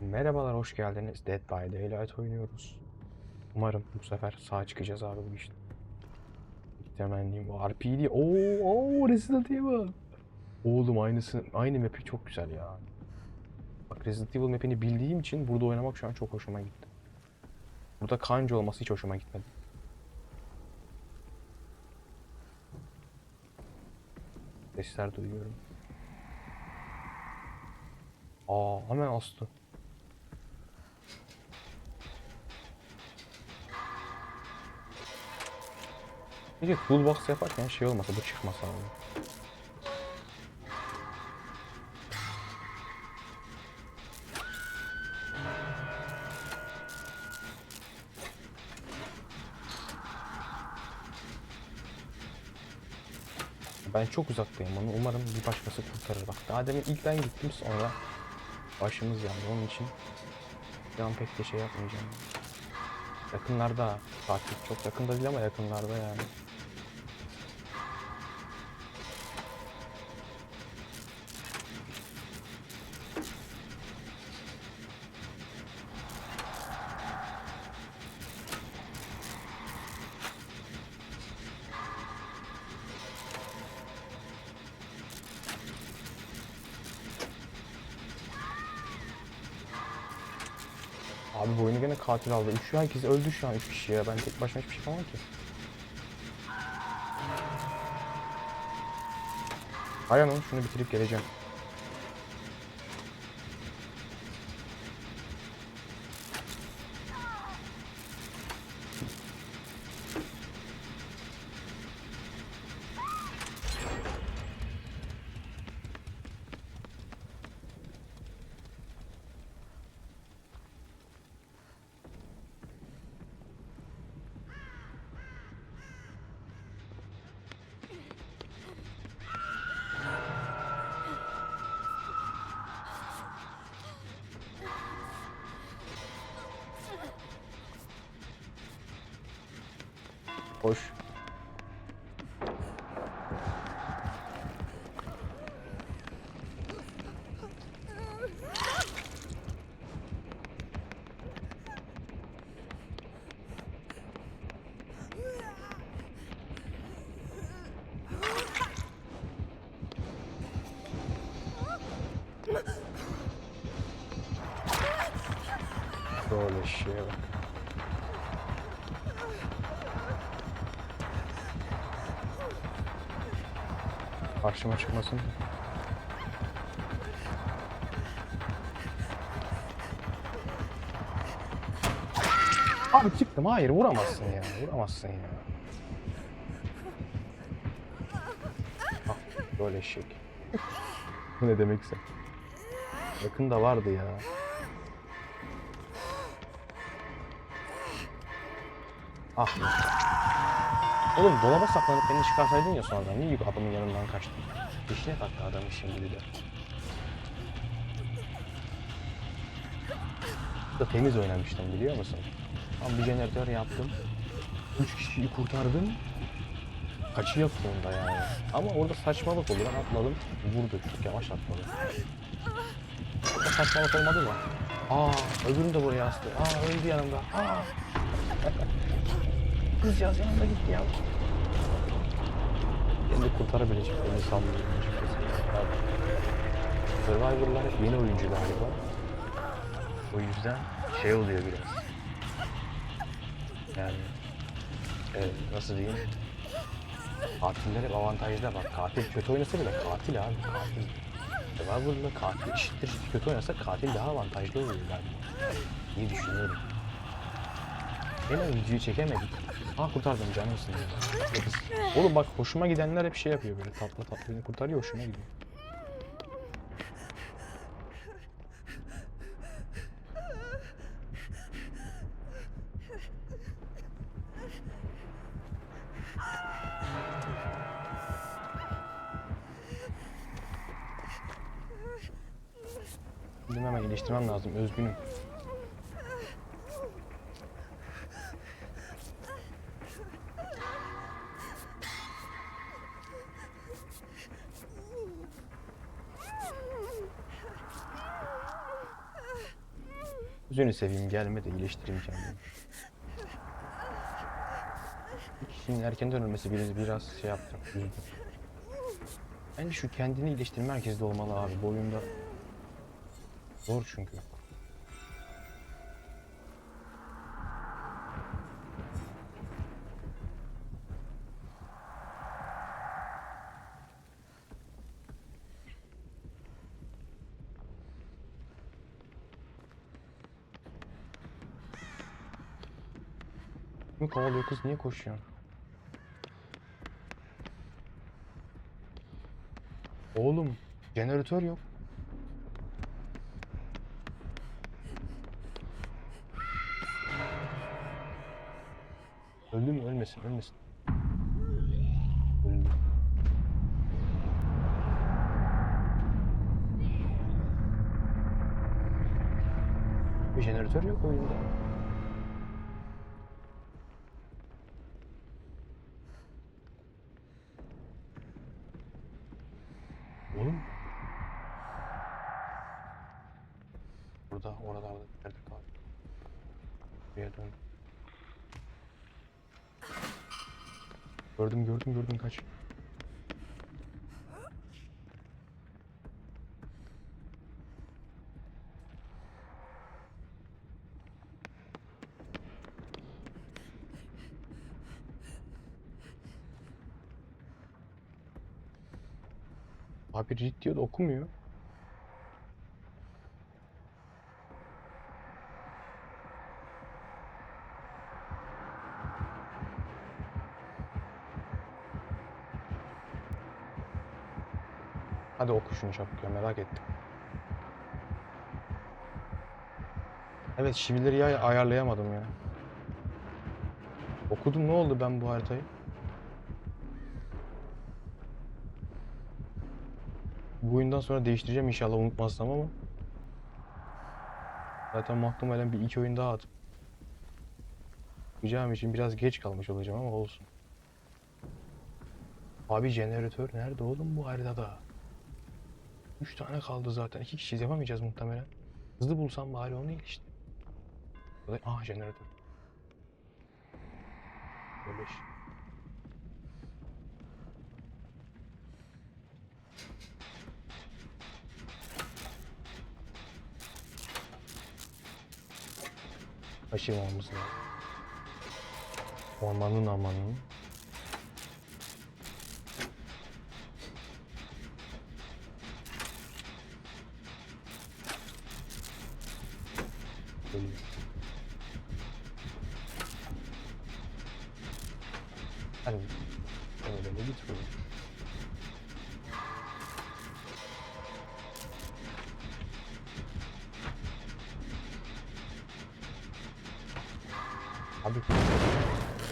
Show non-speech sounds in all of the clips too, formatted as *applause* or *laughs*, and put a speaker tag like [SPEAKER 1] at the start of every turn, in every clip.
[SPEAKER 1] Merhabalar, hoş geldiniz. Dead by Daylight oynuyoruz. Umarım bu sefer sağ çıkacağız abi bu işte. Temenniyim. RPD. Oo, oo Resident Evil. Oğlum aynısı, aynı map'i çok güzel ya. Bak Resident Evil map'ini bildiğim için burada oynamak şu an çok hoşuma gitti. Burada kanca olması hiç hoşuma gitmedi. Sesler duyuyorum. Aa hemen astı. Peki full box yaparken şey olmasa bu çıkmasa abi. Ben çok uzaktayım onu umarım bir başkası kurtarır. Bak daha demin ilk ben gittim sonra başımız yandı onun için bir an pek de şey yapmayacağım. Yakınlarda takip çok yakında değil ama yakınlarda yani. Abi bu oyunu gene katil aldı. Üç herkes öldü şu an üç kişi ya. Ben tek başıma hiçbir şey yapamam ki. Aynen oğlum şunu bitirip geleceğim. Hoş. Böyle şeye bak. Karşıma çıkmasın. Abi çıktım. Hayır vuramazsın ya. Vuramazsın ya. Ah, böyle eşek. *laughs* Ne demekse. Yakında vardı ya. Ah. Oğlum dolaba saklanıp beni çıkarsaydın ya sonradan. Niye adamın yanından kaçtın? Dişine taktı adamın şimdi bir de. Da temiz oynamıştım biliyor musun? Tam bir jeneratör yaptım. Üç kişiyi kurtardım. Kaçıyor sonunda yani. Ama orada saçmalık oldu. Ben atladım. Vurdu. Çok yavaş atladı. Orada saçmalık olmadı mı? Aa öbürünü de buraya astı. Aa öldü yanımda. Aa. Kızcağız yanımda gitti ya. Beni de kurtarabileceklerini sanmıyorum açıkçası. Survivor'lar hep yeni oyuncu galiba. O yüzden şey oluyor biraz. Yani e, nasıl diyeyim? Katiller hep avantajda bak. Katil kötü oynasa bile katil abi katil. Survivor'la katil eşittir kötü oynasa katil daha avantajlı oluyor galiba. İyi düşünüyorum. Yine videoyu çekemedik. Ha kurtardım canımsın ya. Oğlum bak hoşuma gidenler hep şey yapıyor böyle tatlı tatlı beni kurtarıyor hoşuma gidiyor. Benim hemen iyileştirmem lazım özgünüm. Gözünü seveyim gelme de iyileştireyim kendimi. Bir kişinin erkenden ölmesi birini biraz şey yaptı. Üzdü. Bence şu kendini iyileştirme herkeste olmalı abi bu oyunda. Zor çünkü. Kovalıyor kız niye koşuyor? Oğlum jeneratör yok. Öldü mü? Ölmesin, ölmesin. Öldü. Bir jeneratör yok oyunda. Oğlum. Burada, oralarda nerede kaldı? Buraya dön. Gördüm, gördüm, gördüm kaç. Abi read diyor da okumuyor. Hadi oku şunu çabuk ya merak ettim. Evet şivileri ya ayarlayamadım ya. Okudum ne oldu ben bu haritayı? Bu oyundan sonra değiştireceğim inşallah unutmazsam ama. Zaten muhtemelen bir iki oyun daha atıp yapacağım için biraz geç kalmış olacağım ama olsun. Abi jeneratör nerede oğlum bu haritada? Üç tane kaldı zaten. İki kişiyiz yapamayacağız muhtemelen. Hızlı bulsam bari onu değil işte. Burada- Ah jeneratör. Böyle iş. Aşırmamız lazım. Ormanın amanın. Abi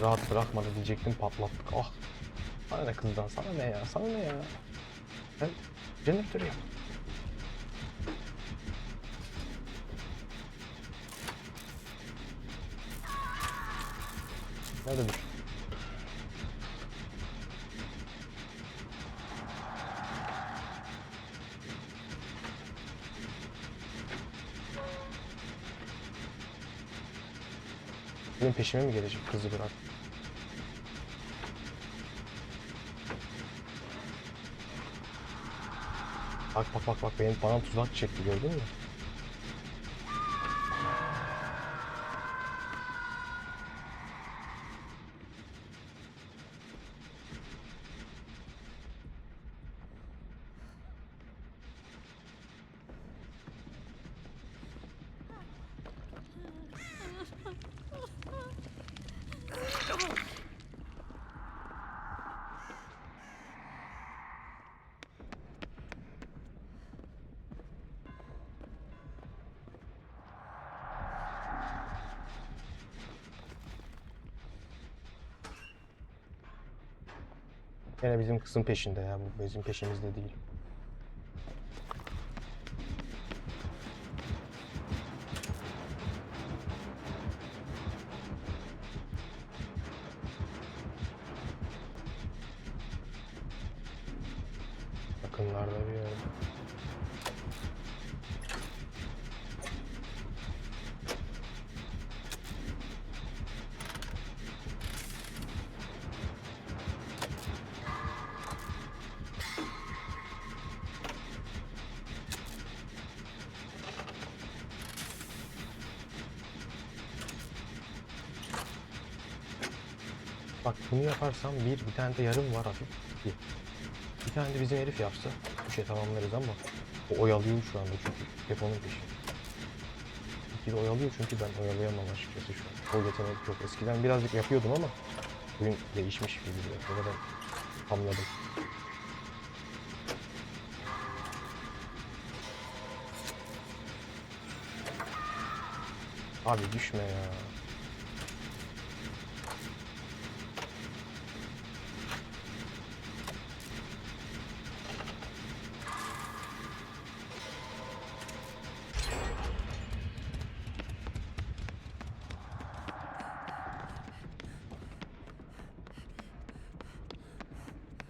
[SPEAKER 1] rahat bırakmadı diyecektim patlattık. Ah. Sana ne kızdan sana ne ya sana ne ya. Sen jeneratörü yap. Benim peşime mi gelecek kızı bırak? Bak bak bak bak benim bana tuzak çekti gördün mü? Yine bizim kızın peşinde ya bu bizim peşimizde değil. Bak bunu yaparsam bir, bir tane de yarım var hafif. İki. Bir tane de bizim herif yapsa bu şey tamamlarız ama o oyalıyor şu anda çünkü hep onun peşinde. İki de oyalıyor çünkü ben oyalayamam açıkçası şu an. O yetenek yok. Eskiden birazcık yapıyordum ama bugün değişmiş gibi duruyor. O kadar tamladım. Abi düşme ya.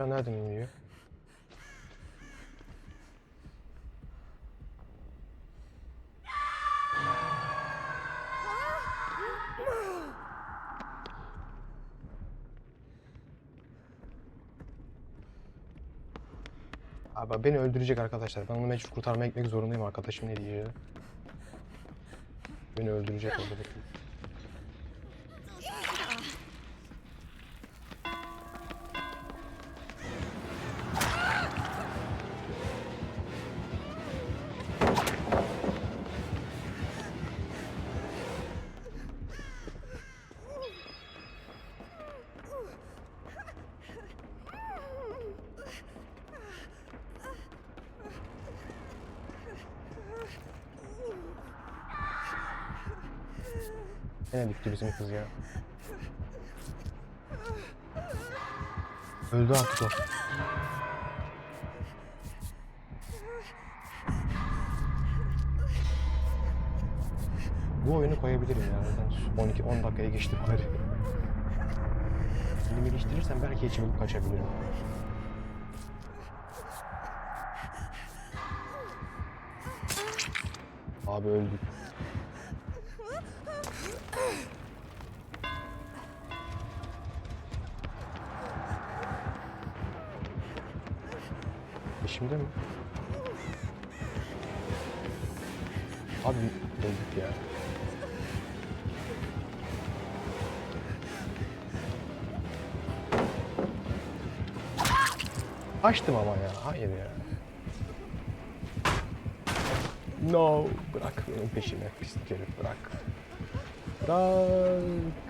[SPEAKER 1] Nereden iniyor? Abi beni öldürecek arkadaşlar. Ben onu mecbur kurtarmaya gitmek zorundayım arkadaşım ne diyeceği. Beni öldürecek orada. Yine düştü bizim kız ya. Öldü artık o. Bu oyunu koyabilirim ya. Zaten 12 10 dakikaya geçti bari. Elimi geliştirirsem belki içi bulup kaçabilirim. Abi öldük. Peşimde mi? Abi öldük ya. Açtım ama ya. Hayır ya. No. Bırak benim peşime pislik herif bırak. Bırak.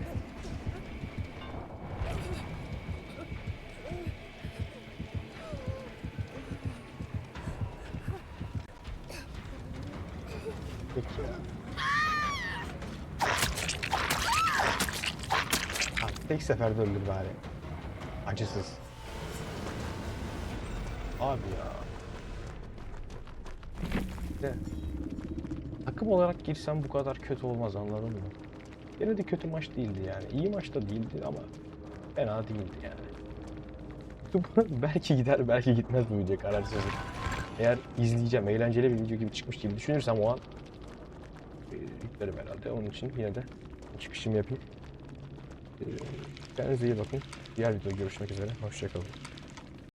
[SPEAKER 1] Seferde öldür bari. Acısız. Abi ya. De. Takım olarak girsem bu kadar kötü olmaz anladın mı? Yine de kötü maç değildi yani. İyi maç da değildi ama fena değildi yani. *laughs* belki gider belki gitmez bu video kararsızım. Eğer izleyeceğim eğlenceli bir video gibi çıkmış gibi düşünürsem o an e, yüklerim herhalde. Onun için yine de çıkışımı yapayım. Kendinize iyi bakın. Diğer videoda görüşmek üzere. Hoşçakalın.